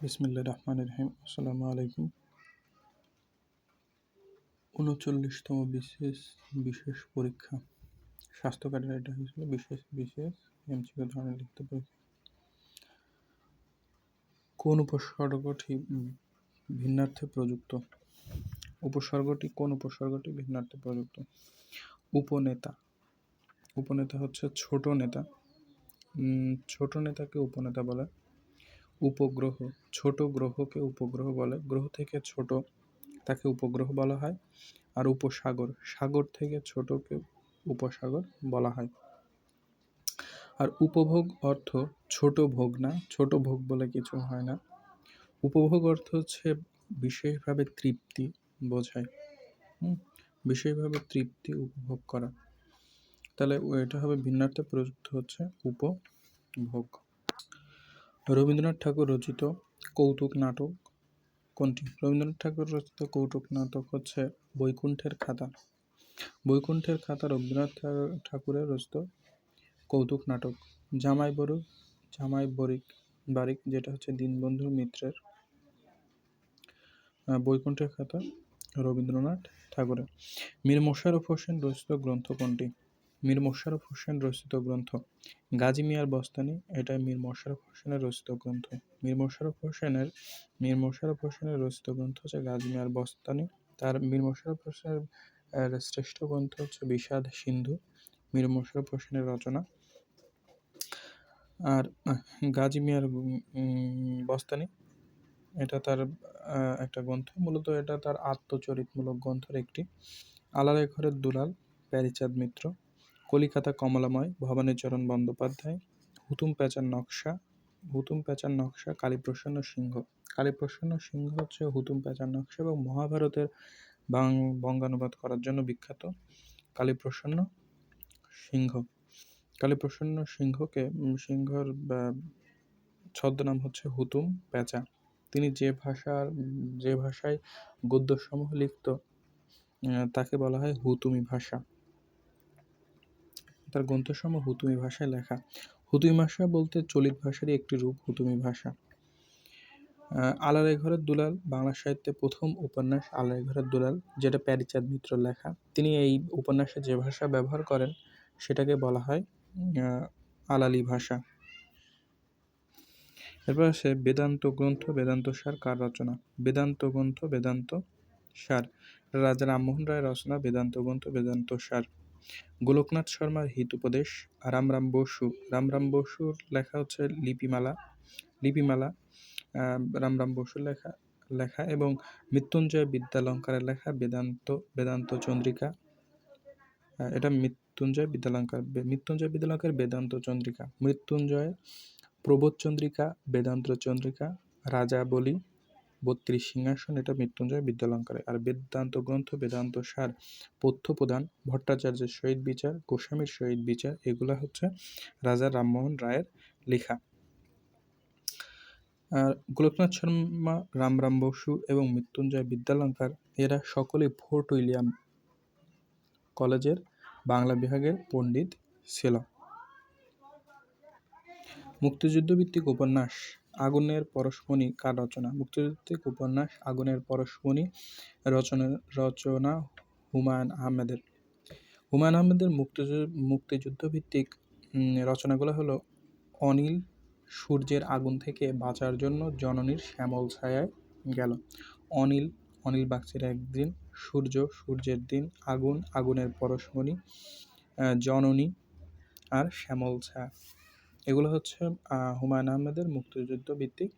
বিসমিল্লা রহমান রহিম। আসসালামু আলাইকুম। উনচল্লিশতম বিশেষ বিশেষ পরীক্ষা। স্বাস্থ্য কার্ডের এটা হয়েছিল বিশেষ বিশেষ এমসিকিউ ধরনের লিখতে পরীক্ষা। কোন উপসর্গটি ভিন্নার্থে প্রযুক্ত? উপসর্গটি, কোন উপসর্গটি ভিন্নার্থে প্রযুক্ত? উপনেতা। উপনেতা হচ্ছে ছোট নেতা। ছোট নেতাকে উপনেতা বলে। উপগ্রহ, ছোট গ্রহকে উপগ্রহ বলে। গ্রহ থেকে ছোট তাকে উপগ্রহ বলা হয় আর উপসাগর, সাগর থেকে ছোটকে উপসাগর বলা হয়। আর উপভোগ অর্থ ছোট ভোগ না, ছোট ভোগ বলে কিছু হয় না। উপভোগ অর্থ হচ্ছে বিশেষভাবে তৃপ্তি বোঝায়। বিশেষভাবে তৃপ্তি উপভোগ করা। তাহলে এটা হবে ভিন্নার্থে প্রযুক্ত হচ্ছে উপভোগ। রবীন্দ্রনাথ ঠাকুর রচিত কৌতুক নাটক কোনটি? রবীন্দ্রনাথ ঠাকুর রচিত কৌতুক নাটক হচ্ছে বৈকুণ্ঠের খাতা। বৈকুণ্ঠের খাতা রবীন্দ্রনাথ ঠাকুরের রচিত কৌতুক নাটক। জামাই বড়ু জামাই বরিক, বারিক যেটা হচ্ছে দীনবন্ধু মিত্রের বৈকুণ্ঠের খাতা রবীন্দ্রনাথ ঠাকুরের। মীর মোশারফ হোসেন রচিত গ্রন্থ কোনটি? মীর মোশাররফ হোসেন রচিত গ্রন্থ। গাজী মিয়ার বস্তানি, এটা মীর মোশাররফ হোসেনের রচিত গ্রন্থ। মীর মোশাররফ হোসেনের, মীর মোশাররফ হোসেনের রচিত গ্রন্থ হচ্ছে গাজী মিয়ার বস্তানি। তার মীর মোশাররফ হোসেনের শ্রেষ্ঠ গ্রন্থ হচ্ছে বিষাদ সিন্ধু, মীর মোশাররফ হোসেনের রচনা। আর গাজী মিয়ার বস্তানি, এটা তার একটা গ্রন্থ। মূলত এটা তার আত্মচরিতমূলক গ্রন্থের একটি। আলালের ঘরের দুলাল, প্যারিচাঁদ মিত্র। কলিকাতা কমলাময়, ভবানীচরণ বন্দ্যোপাধ্যায়, হুতুম প্যাঁচার নকশা, হুতুম প্যাঁচার নকশা, কালীপ্রসন্ন সিংহ। কালীপ্রসন্ন সিংহ হচ্ছে হুতুম প্যাঁচার নকশা এবং মহাভারতের বঙ্গানুবাদ করার জন্য বিখ্যাত কালীপ্রসন্ন সিংহ। কালীপ্রসন্ন সিংহকে সিংহর ছদ্মনাম হচ্ছে হুতুম প্যাঁচা তিনি যে ভাষার, যে ভাষায় গদ্যসমূহ লিখত তাকে বলা হয় হুতুমি ভাষা। তার গ্রন্থসমূহ হুতুমি ভাষায় লেখা। হুতুমি ভাষা বলতে চলিত ভাষারই একটি রূপ, হুতুমি ভাষা। আলারে ঘরের দুলাল, বাংলা সাহিত্যে প্রথম উপন্যাস আলারে ঘরের দুলাল, যেটা প্যারিচাঁদ মিত্র লেখা। তিনি এই উপন্যাসে যে ভাষা ব্যবহার করেন, সেটাকে বলা হয় আলালি ভাষা। এরপর আসে বেদান্ত গ্রন্থ, বেদান্ত সার কার রচনা? বেদান্ত গ্রন্থ, বেদান্ত সার। রাজা রামমোহন রায় রচনা, বেদান্ত গ্রন্থ, বেদান্ত সার। গোলকনাথ শর্মার হিত উপদেশ রামরাম বসু, রামরাম বসুর লেখা হচ্ছে লিপিমালা লিপিমালা রামরাম বসুর লেখা লেখা এবং মৃত্যুঞ্জয় বিদ্যালঙ্কারের লেখা বেদান্ত বেদান্ত চন্দ্রিকা। এটা মৃত্যুঞ্জয় বিদ্যালঙ্কার মৃত্যুঞ্জয় বিদ্যালঙ্কার বেদান্ত চন্দ্রিকা, মৃত্যুঞ্জয় প্রবোধ চন্দ্রিকা, বেদান্ত চন্দ্রিকা, রাজা বলি। বত্রিশ সিংহাসন, এটা মৃত্যুঞ্জয় বিদ্যালঙ্কারে। আর বেদান্ত গ্রন্থ, বেদান্ত সার পথ্য প্রদান ভট্টাচার্যের শহীদ বিচার, গোস্বামীর শহীদ বিচার, এগুলো হচ্ছে রাজা রামমোহন রায়ের লেখা। আর গোলকনাথ শর্মা রামরাম বসু এবং মৃত্যুঞ্জয় বিদ্যালঙ্কার, এরা সকলে ফোর্ট উইলিয়াম কলেজের বাংলা বিভাগের পণ্ডিত ছিল। মুক্তিযুদ্ধভিত্তিক উপন্যাস আগুনের পরশমণি কার রচনা? মুক্তিযুদ্ধভিত্তিক উপন্যাস আগুনের পরশমণি রচনা রচনা হুমায়ুন আহমেদের। হুমায়ুন আহমেদের মুক্তিযুদ্ধ মুক্তিযুদ্ধভিত্তিক রচনাগুলো হলো অনিল সূর্যের আগুন থেকে বাঁচার জন্য জননীর শ্যামল ছায়ায় গেল। অনিল অনিল বাগচির একদিন, সূর্য সূর্যের দিন, আগুন আগুনের পরশমণি জননী আর শ্যামল ছায়া। এগুলো হচ্ছে হুমায়ুন আহমেদের মুক্তিযুদ্ধ ভিত্তিক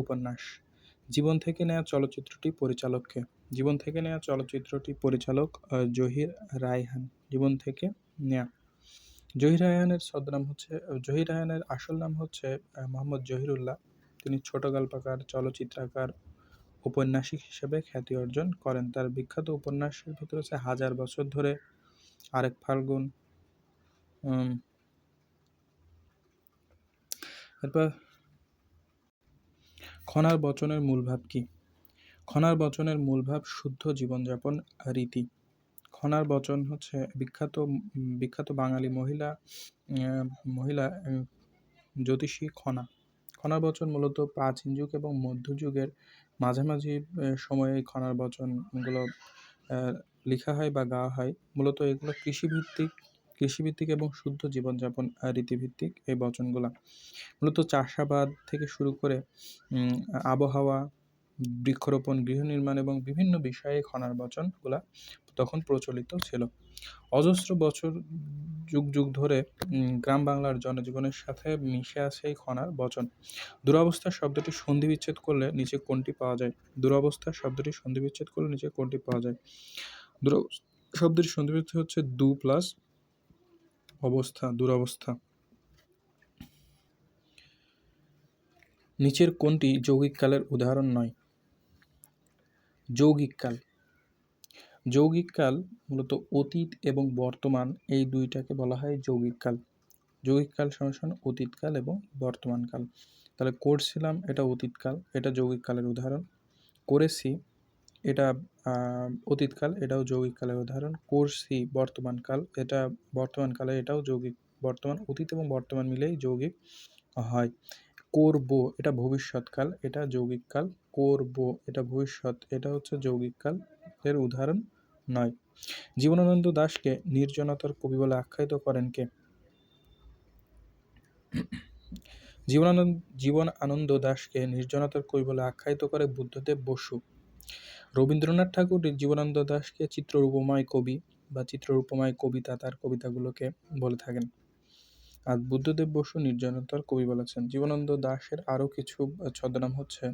উপন্যাস। জীবন থেকে নেওয়া চলচ্চিত্রটি পরিচালককে। জীবন থেকে নেওয়া চলচ্চিত্রটি পরিচালক জহির রায়হান। জীবন থেকে নেয়া। জহির রায়হানের ছদ্মনাম হচ্ছে জহির রায়হানের আসল নাম হচ্ছে মোহাম্মদ জহিরুল্লাহ। তিনি ছোট গল্পকার, চলচ্চিত্রাকার, উপন্যাসিক হিসেবে খ্যাতি অর্জন করেন। তার বিখ্যাত উপন্যাসের ভিতরে হচ্ছে হাজার বছর ধরে আরেক ফাল্গুন। এরপর খনার বচনের মূল ভাব কি? খনার বচনের মূল ভাব শুদ্ধ জীবনযাপন রীতি। খনার বচন হচ্ছে বিখ্যাত বিখ্যাত বাঙালি মহিলা মহিলা জ্যোতিষী খনা। খনার বচন মূলত প্রাচীন যুগ এবং মধ্যযুগের মাঝামাঝি সময়ে এই খনার বচনগুলো লেখা হয় বা গাওয়া হয়। মূলত এগুলো কৃষিভিত্তিক কৃষিভিত্তিক এবং শুদ্ধ জীবনযাপন রীতিভিত্তিক এই বচনগুলা। মূলত চাষাবাদ থেকে শুরু করে আবহাওয়া, বৃক্ষরোপণ, গৃহ নির্মাণ এবং বিভিন্ন বিষয়ে খনার বচনগুলা তখন প্রচলিত ছিল। অজস্র বছর যুগ যুগ ধরে গ্রাম বাংলার জনজীবনের সাথে মিশে আছে এই খনার বচন। দুরবস্থা শব্দটি সন্ধি বিচ্ছেদ করলে নিচে কোনটি পাওয়া যায়। দুরবস্থা শব্দটি সন্ধি বিচ্ছেদ করলে নিচে কোনটি পাওয়া যায়। দুর শব্দটি সন্ধি বিচ্ছেদ হচ্ছে দু প্লাস অবস্থা, দুরবস্থা। নিচের কোনটি যৌগিক কালের উদাহরণ নয়। যৌগিক কাল। যৌগিক কাল মূলত অতীত এবং বর্তমান, এই দুইটাকে বলা হয় যৌগিক কাল। যৌগিক কাল সমান অতীতকাল এবং বর্তমান কাল। তাহলে করছিলাম এটা অতীতকাল এটা যৌগিক কালের উদাহরণ। করেছি এটা অতীতকাল, এটাও যৌগিক কালের উদাহরণ। করছি বর্তমান কাল, এটা বর্তমান কালে, এটাও যৌগিক, বর্তমান অতীত এবং বর্তমান মিলেই যৌগিক হয়। করব, এটা ভবিষ্যৎকাল এটা যৌগিক কাল। করব, এটা ভবিষ্যৎ, এটা হচ্ছে যৌগিক কাল এর উদাহরণ নয়। জীবনানন্দ দাশকে নির্জনতার কবি বলে আখ্যায়িত করেন কে? জীবনানন্দ জীবন আনন্দ দাশকে নির্জনতার কবি বলে আখ্যায়িত করে বুদ্ধদেব বসু। রবীন্দ্রনাথ ঠাকুর জীবনানন্দ দাশকে চিত্ররূপময় কবি বা চিত্ররূপময় কবিতা তার কবিতাগুলোকে বলে থাকেন। আর বুদ্ধদেব বসু নির্জনতার কবি বলেছেন, জীবনানন্দ দাশের আরও কিছু ছদ্মনাম হচ্ছে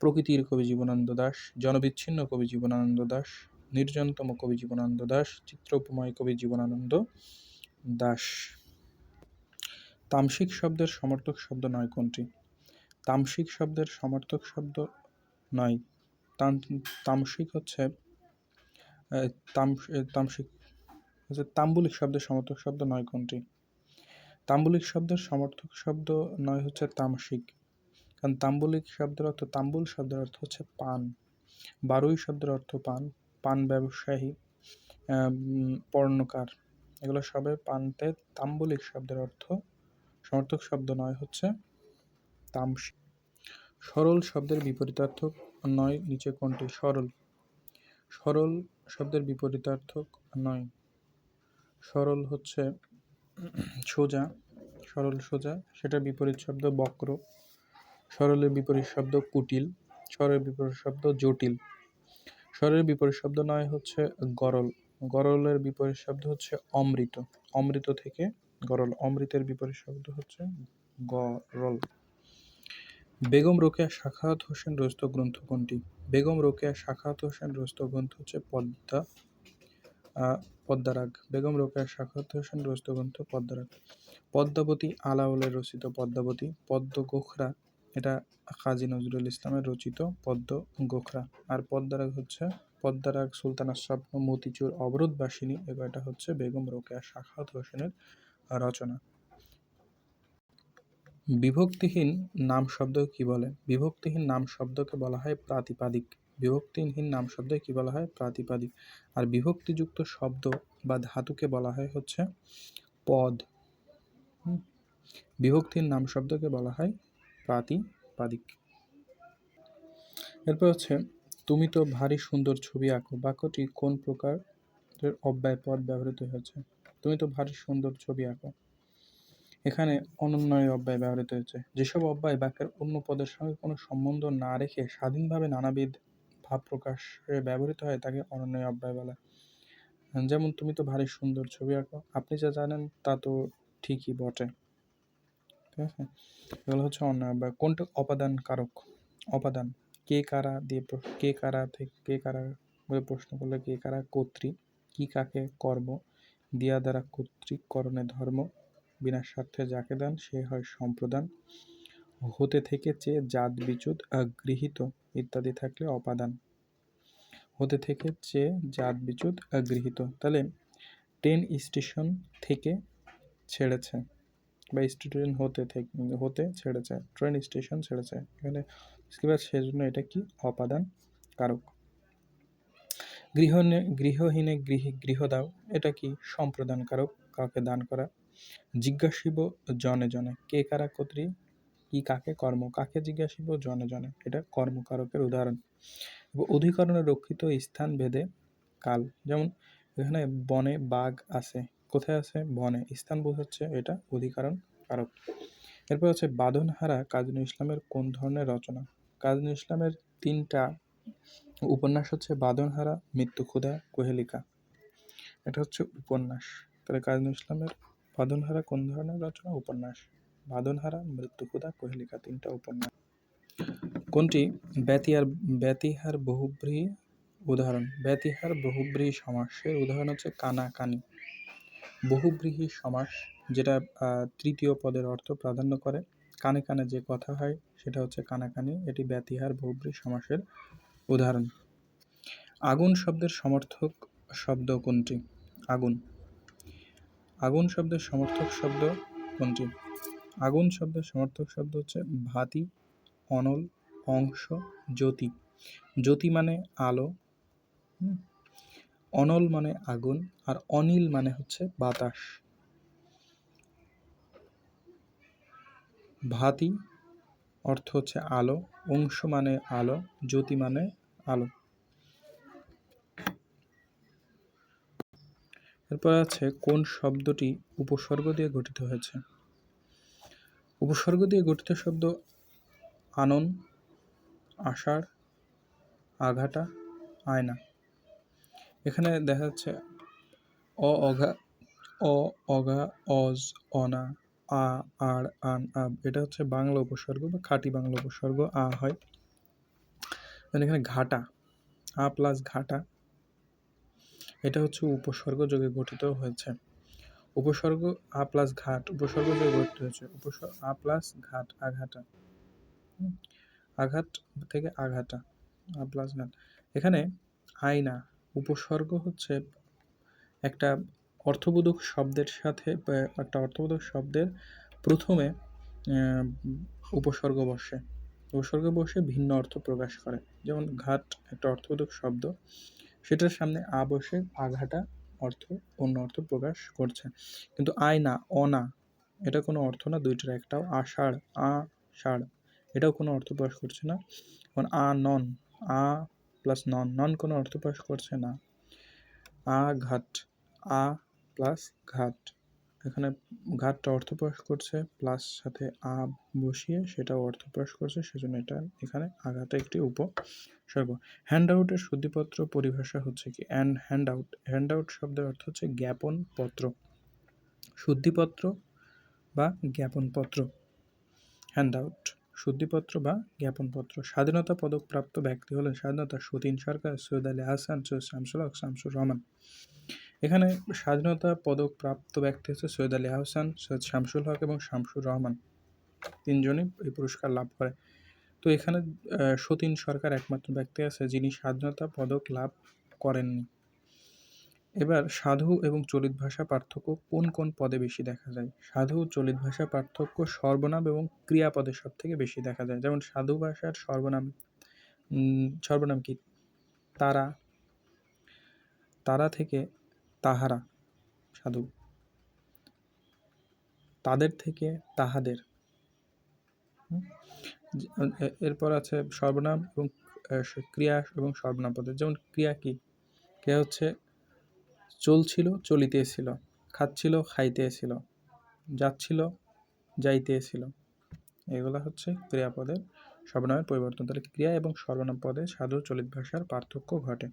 প্রকৃতির কবি জীবনানন্দ দাস জনবিচ্ছিন্ন কবি জীবনানন্দ দাস নির্জনতম কবি জীবনানন্দ দাস চিত্রোপময় কবি জীবনানন্দ দাস তামসিক শব্দের সমর্থক শব্দ নয় কোনটি? তামসিক শব্দের সমর্থক শব্দ নয় তামসিক হচ্ছে তামসিক হচ্ছে তাম্বুলিক শব্দের সমর্থক শব্দ নয় কোনটি? তাম্বুলিক শব্দের সমর্থক শব্দ নয় হচ্ছে তামসিক। কারণ তাম্বুলিক শব্দের অর্থ, তাম্বুল শব্দের অর্থ হচ্ছে পান। বারুই শব্দের অর্থ পান পান ব্যবসায়ী পর্ণকার এগুলো সবে পানতে তাম্বুলিক শব্দের অর্থ, সমর্থক শব্দ নয় হচ্ছে তামসিক। সরল শব্দের বিপরীতার্থক নয় নিচে কোনটি? সরল। সরল শব্দের বিপরীতার্থক নয় সরল হচ্ছে সোজা, সরল সোজা, সেটার বিপরীত শব্দ বক্র। সরলের বিপরীত শব্দ কুটিল, সরলের বিপরীত শব্দ জটিল। সরলের বিপরীত শব্দ নয় হচ্ছে গরল। গরলের বিপরীত শব্দ হচ্ছে অমৃত। অমৃত থেকে গরল। অমৃতের বিপরীত শব্দ হচ্ছে গরল। বেগম রোকেয়া সাখাওয়াত হোসেন রচিত গ্রন্থ কোনটি? বেগম রোকেয়া সাখাওয়াত হোসেন রচিত গ্রন্থ হচ্ছে পদ্মা পদ্মারাগ। বেগম রোকেয়া সাখাওয়াত হোসেন রচিত গ্রন্থ পদ্মারাগ। পদ্মাবতী আলাওলের রচিত পদ্মাবতী পদ্ম গোখরা এটা কাজী নজরুল ইসলামের রচিত পদ্ম গোখরা আর পদ্মারাগ হচ্ছে, পদ্মারাগ সুলতানা স্বপ্ন মতিচুর অবরোধবাসিনী এবার এটা হচ্ছে বেগম রোকেয়া সাখাওয়াত হোসেনের রচনা। বিভক্তিহীন নাম শব্দ কি বলে? বিভক্তিহীন নাম শব্দকে বলা হয় প্রাতিপাদিক। বিভক্তিহীন নাম শব্দ কি বলা হয়? প্রাতিপাদিক। আর বিভক্তিযুক্ত শব্দ বা ধাতুকে বলা হয় হচ্ছে পদ। হুম? বিভক্তিহীন নাম শব্দকে বলা হয় প্রাতিপাদিক। এরপর হচ্ছে, তুমি তো ভারী সুন্দর ছবি আঁকো। বাক্যটি কোন প্রকারের অব্যয় পদ ব্যবহৃত হয়েছে? তুমি তো ভারী সুন্দর ছবি আঁকো। এখানে অনন্যয় অব্যয় ব্যবহৃত হয়েছে। যেসব অব্যয় বাক্যের অন্য পদের সঙ্গে কোনো সম্বন্ধ না রেখে স্বাধীনভাবে নানাবিধ ভাব প্রকাশে ব্যবহৃত হয়, তাকে অনন্যয় অব্যয় বলে। যেমন, তুমি তো ভারী সুন্দর ছবি আঁকো। আপনি যা জানেন তা তো ঠিকই বটে। ঠিক আছে? এগুলো হচ্ছে অন্যায় অব্যয়। কোনটা অপাদান কারক অপাদান। কে কারা? দিয়ে কে কারা থেকে, কে কারা? বলে প্রশ্ন করলে, কে কারা কর্তৃ কি কাকে কর্ম দিয়া দ্বারা কর্তৃক করণে ধর্ম। বিনা স্বার্থে যাকে দেন, সে হয় সম্প্রদান। হতে থেকে চেয়ে জাত বিচুত গৃহীত ইত্যাদি থাকলে অপাদান। হতে থেকে চেয়ে জাত বিচুত গৃহীত তাহলে ট্রেন স্টেশন থেকে ছেড়েছে বা স্টেশন হতে থেকে, হতে ছেড়েছে, ট্রেন স্টেশন ছেড়েছে। এখানে সেজন্য এটা কি? অপাদান কারক। গৃহহীনে গৃহহীনে গৃহ গৃহ দাও এটা কি? সম্প্রদান কারক, কাউকে দান করা। জিজ্ঞাসিব জনে জনে, কে কারা কর্তৃ কি কাকে কর্ম, কাকে জিজ্ঞাসিব জনে জনে। এটা কর্মকারকের উদাহরণ। অধিকরণে রক্ষিত স্থান ভেদে কাল। যেমন এখানে বনে বাঘ আছে। কোথায় আছে? বনে। স্থান বোঝাচ্ছে এটা অধিকরণ কারক এরপর হচ্ছে বাঁধনহারা কাজী ইসলামের কোন ধরনের রচনা? কাজী ইসলামের তিনটা উপন্যাস হচ্ছে বাঁধনহারা মৃত্যু ক্ষুধা কোহেলিকা। এটা হচ্ছে উপন্যাস। তাহলে কাজী ইসলামের বাঁধনহারা কোন ধরনের রচনা? উপন্যাস। বাঁধনহারা মৃত্যু ক্ষুধা কোহেলিকা, তিনটা উপন্যাস। কোনটি? ব্যতিহার ব্যতিহার বহুব্রী উদাহরণ। ব্যতিহার বহুব্রীহি সমাসের উদাহরণ হচ্ছে কানা কানি বহুব্রীহি সমাস, যেটা তৃতীয় পদের অর্থ প্রাধান্য করে। কানে কানে যে কথা হয়, সেটা হচ্ছে কানাকানি। এটি ব্যতিহার বহুব্রীহি সমাসের উদাহরণ। আগুন শব্দের সমর্থক শব্দ কোনটি? আগুন। আগুন শব্দের সমর্থক শব্দ কোনটি? আগুন শব্দের সমর্থক শব্দ হচ্ছে ভাতি, অনল, অংশ, জ্যোতি। জ্যোতি মানে আলো অনল মানে আগুন আর অনিল মানে হচ্ছে বাতাস। ভাতি অর্থ হচ্ছে আলো, অংশ মানে আলো, জ্যোতি মানে আলো। এরপর আছে কোন শব্দটি উপসর্গ দিয়ে গঠিত হয়েছে? উপসর্গ দিয়ে গঠিত শব্দ আনন, আষাঢ়, আঘাটা, আয়না। এখানে দেখা যাচ্ছে অ, অঘা অ, অঘা, অজ, অনা, আ আর আন, আব। এটা হচ্ছে বাংলা উপসর্গ বা খাঁটি বাংলা উপসর্গ, আ হয়। এখানে ঘাটা, আ প্লাস ঘাটা। এটা হচ্ছে উপসর্গ যোগে গঠিত হয়েছে। উপসর্গ আ প্লাস ঘাট, উপসর্গ যোগে গঠিত হয়েছে। উপসর্গ আ প্লাস ঘাট, আঘাটা। আঘাত থেকে আঘাটা, আ প্লাস ঘাট। এখানে আয়না উপসর্গ হচ্ছে একটা অর্থবোধক শব্দের সাথে একটা অর্থবোধক শব্দের প্রথমে উপসর্গ বসে। উপসর্গ বসে ভিন্ন অর্থ প্রকাশ করে। যেমন ঘাট একটা অর্থবোধক শব্দ সেটার সামনে আ বসে আঘাটা অর্থ, অন্য অর্থ প্রকাশ করছে। কিন্তু আয় আয়না অনা এটা কোনো অর্থ না, দুইটার একটাও। আষাঢ় আ ষাড় এটাও কোনো অর্থ প্রকাশ করছে না। কারণ আ নন, আ প্লাস নন নন কোনো অর্থ প্রকাশ করছে না। আ ঘাট, আ প্লাস ঘাট। এখানে ঘাটটা অর্থ প্রকাশ করছে প্লাস সাথে আ বসিয়ে সেটাও অর্থ প্রকাশ করছে, সেজন্য এটা এখানে আঘাতে একটি উপসর্গ হ্যান্ড আউটের শুদ্ধিপত্র পরিভাষা হচ্ছে কি? And hand out hand out শব্দের অর্থ হচ্ছে জ্ঞাপন পত্র শুদ্ধিপত্র বা জ্ঞাপনপত্র। হ্যান্ড আউট শুদ্ধিপত্র বা জ্ঞাপনপত্র। স্বাধীনতা পদক প্রাপ্ত ব্যক্তি হলেন স্বাধীনতা সতীন সরকার সৈয়দ আলী হাসান, সৈয়দ শামসুল হক, শামসুর রহমান। এখানে স্বাধীনতা পদক প্রাপ্ত ব্যক্তি হচ্ছে সৈয়দ আলী আহসান, সৈয়দ শামসুল হক এবং শামসুর রহমান। তিনজনই এই পুরস্কার লাভ করে। তো এখানে সতীন সরকার একমাত্র ব্যক্তি আছে যিনি স্বাধীনতা পদক লাভ করেননি। এবার সাধু এবং চলিত ভাষা পার্থক্য কোন কোন পদে বেশি দেখা যায়? সাধু, চলিত ভাষা পার্থক্য, সর্বনাম এবং ক্রিয়াপদে সব থেকে বেশি দেখা যায়। যেমন সাধু ভাষার সর্বনাম সর্বনাম কি? তারা। তারা থেকে তাহারা সাধু। তাদের থেকে তাহাদের। এরপর আছে সর্বনাম এবং ক্রিয়া এবং সর্বনাম পদের। যেমন ক্রিয়া কি? ক্রিয়া হচ্ছে চলছিল, চলিতেছিল, খাচ্ছিল, খাইতেছিল, যাচ্ছিল, যাইতেছিল। এগুলো হচ্ছে ক্রিয়াপদের সর্বনামের পরিবর্তন। তাহলে ক্রিয়া এবং সর্বনাম পদে সাধু চলিত ভাষার পার্থক্য ঘটে।